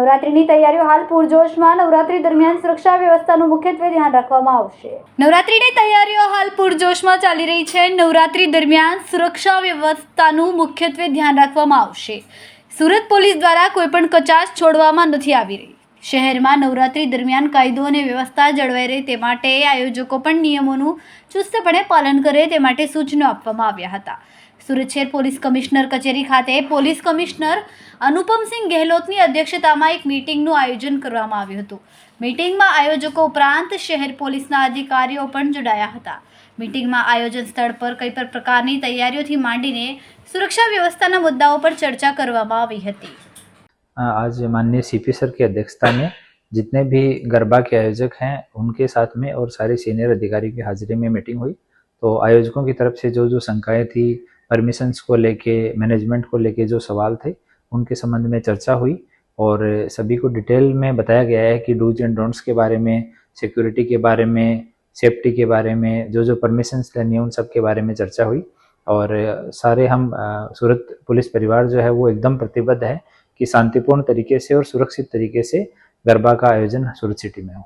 નવરાત્રીની તૈયારીઓ હાલ પૂરજોશમાં. નવરાત્રી દરમિયાન સુરક્ષા વ્યવસ્થાનું મુખ્યત્વે ધ્યાન રાખવામાં આવશે. નવરાત્રીની તૈયારીઓ હાલ પૂરજોશમાં ચાલી રહી છે. નવરાત્રી દરમિયાન સુરક્ષા વ્યવસ્થાનું મુખ્યત્વે ધ્યાન રાખવામાં આવશે. સુરત પોલીસ દ્વારા કોઈપણ કચાશ છોડવામાં નથી આવી રહી. શહેરમાં નવરાત્રી દરમિયાન કાયદો અને વ્યવસ્થા જળવાઈ રહે તે માટે આયોજકો પણ નિયમોનું ચુસ્તપણે પાલન કરે તે માટે સૂચનો આપવામાં આવ્યા હતા. સુરત શહેર પોલીસ કમિશનર કચેરી ખાતે પોલીસ કમિશનર અનુપમસિંહ ગેહલોતની અધ્યક્ષતામાં એક મીટિંગનું આયોજન કરવામાં આવ્યું હતું. મીટિંગમાં આયોજકો ઉપરાંત શહેર પોલીસના અધિકારીઓ પણ જોડાયા હતા. મીટિંગમાં આયોજન સ્થળ પર કઈ પ્રકારની તૈયારીઓથી માંડીને સુરક્ષા વ્યવસ્થાના મુદ્દાઓ પર ચર્ચા કરવામાં આવી હતી. आज माननीय सीपी सर की अध्यक्षता में जितने भी गरबा के आयोजक हैं, उनके साथ में और सारे सीनियर अधिकारी की हाजिरी में मीटिंग हुई। तो आयोजकों की तरफ़ से जो जो शंकाएँ थी परमिशंस को लेके मैनेजमेंट को लेके जो सवाल थे, उनके संबंध में चर्चा हुई और सभी को डिटेल में बताया गया है कि डूज एंड डोंट्स के बारे में सिक्योरिटी के बारे में सेफ्टी के बारे में, जो जो परमिशंस लेनी है, उन सब के बारे में चर्चा हुई। और सारे हम सूरत पुलिस परिवार जो है, वो एकदम प्रतिबद्ध है कि शांतिपूर्ण तरीके से और सुरक्षित तरीके से गरबा का आयोजन सूरत सिटी में हो।